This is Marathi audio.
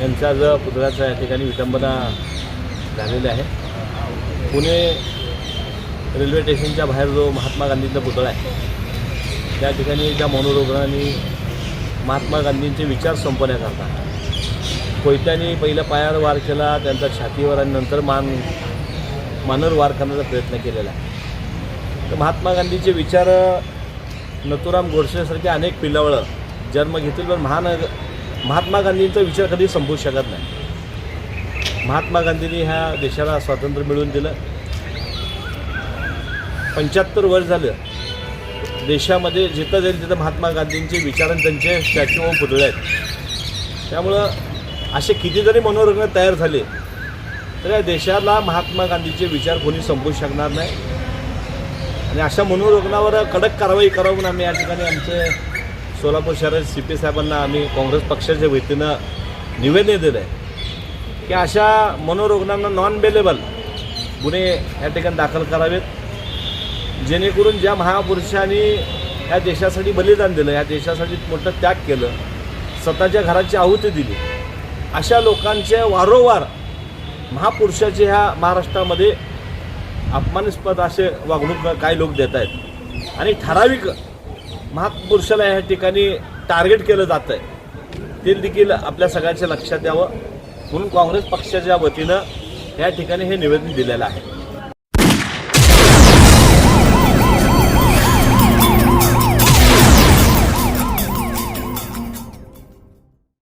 यांचा जो पुतळ्याचा या ठिकाणी विटंबना झालेली आहे. पुणे रेल्वे स्टेशनच्या बाहेर जो महात्मा गांधींचा पुतळा आहे त्या ठिकाणी त्या मनोरुग्णांनी महात्मा गांधींचे विचार संपवण्याकरता कोयत्याने पहिल्या पायावर वार केला त्यांचा छातीवर आणि नंतर मान मानवर वार करण्याचा प्रयत्न केलेला आहे. तर महात्मा गांधीचे विचार नथुराम गोडसेसारखे अनेक पिलावळं जन्म घेतील पण महान महात्मा गांधींचा विचार कधी संपू शकत नाही. महात्मा गांधींनी ह्या देशाला स्वातंत्र्य मिळवून दिलं. पंच्याहत्तर वर्ष झालं. देशामध्ये जिथं जाईल तिथं महात्मा गांधींचे विचार आणि त्यांचे स्टॅच्यू व पुतळे आहेत. त्यामुळं असे किती जरी मनोरुग्ण तयार झाले. तर या देशाला महात्मा गांधीचे विचार कोणी संपू शकणार नाही. आणि अशा मनोरुग्णावर कडक कारवाई करावं म्हणून आम्ही या ठिकाणी आमचे सोलापूर शहरात सी पी साहेबांना आम्ही काँग्रेस पक्षाच्या वतीनं निवेदन दिलं आहे की अशा मनोरुग्णांना नॉन बेलेबल गुन्हे या ठिकाणी दाखल करावेत. जेणेकरून ज्या महापुरुषांनी या देशासाठी बलिदान दिलं या देशासाठी मोठं त्याग केलं स्वतःच्या घराची आहुती दिली अशा लोकांचे वारंवार महापुरुषाचे ह्या महाराष्ट्रामध्ये अपमानास्पद असे वागणूक काही लोक देत आहेत. आणि ठराविक महापुरुषाला या ठिकाणी टार्गेट केलं जातं आहे ते देखील आपल्या सगळ्यांच्या लक्षात यावं. म्हणून काँग्रेस पक्षाच्या वतीनं या ठिकाणी हे निवेदन दिलेलं आहे.